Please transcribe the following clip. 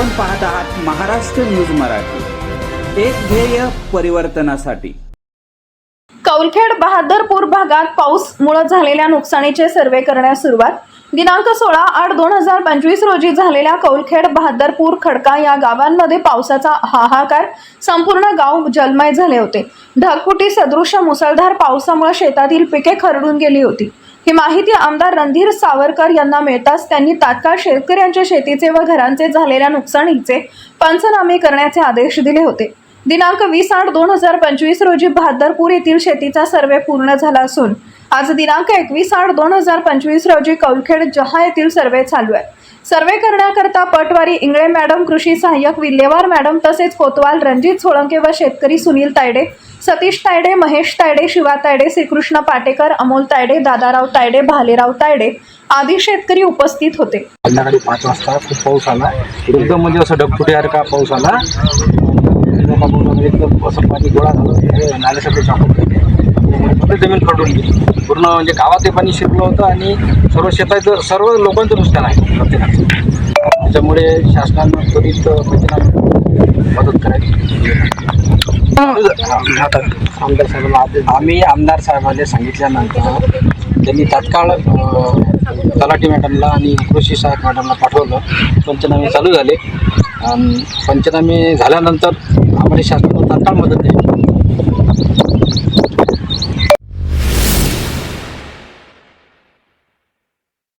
आपण पाहत आहात महाराष्ट्र न्यूज मराठी. एक ध्येय परिवर्तनासाठी. कौलखेड बहादरपूर भागात पाऊसमुळे झालेल्या नुकसानीचे सर्वे करण्यास सुरुवात. दिनांक सोळा आठ दोन हजार पंचवीस रोजी झालेल्या कौलखेड बहादरपूर खडका या गावांमध्ये पावसाचा हाहाकार संपूर्ण गाव जलमय झाले होते. ढगफुटी सदृश मुसळधार पावसामुळे शेतातील पिके खरडून गेली होती. ही माहिती आमदार रणधीर सावरकर यांना मिळताच त्यांनी तात्काळ शेतकऱ्यांच्या शेतीचे व घरांचे झालेल्या नुकसानीचे पंचनामे करण्याचे आदेश दिले होते. दिनांक वीस आठ दोन हजार पंचवीस रोजी बहादरपूर येथील शेतीचा सर्वे पूर्ण झाला असून आज दिनांक एकवीस आठ दोन हजार पंचवीस रोजी कौलखेड जहा येथील सर्वे चालू आहे. सर्वे करण्याकरता पटवारी इंगळे मॅडम कृषी सहाय्यक विल्हेवार मॅडम तसेच कोतवाल रणजित सोळंके व शेतकरी सुनील तायडे सतीश तायडे महेश तायडे शिवा तायडे श्रीकृष्ण पाटेकर अमोल तायडे दादाराव तायडे भालेराव तायडे आदी शेतकरी उपस्थित होते. संध्याकाळी पाच वाजता खूप पाऊस आला. एकदम म्हणजे असं ढगफुटीसारखा पाऊस आला. एकदम असं पाणी गोळा झालं. नाल्यासाठी पूर्ण जमीन खरडून गेली. पूर्ण म्हणजे गावात पाणी शिरलं होतं आणि सर्व शेताचं सर्व लोकांचं नुकसान आहे. प्रत्येकाचं त्याच्यामुळे शासनानं त्वरित मदत करायची आमदार साहेबांना आम्ही आमदार साहेबांना सांगितल्यानंतर त्यांनी तात्काळ तलाठी मॅडमला आणि कृषी सहाय्यक मॅडमला पाठवलं. पंचनामे चालू झाले. आणि पंचनामे झाल्यानंतर आम्हाला शासनानं तात्काळ मदत द्यावी.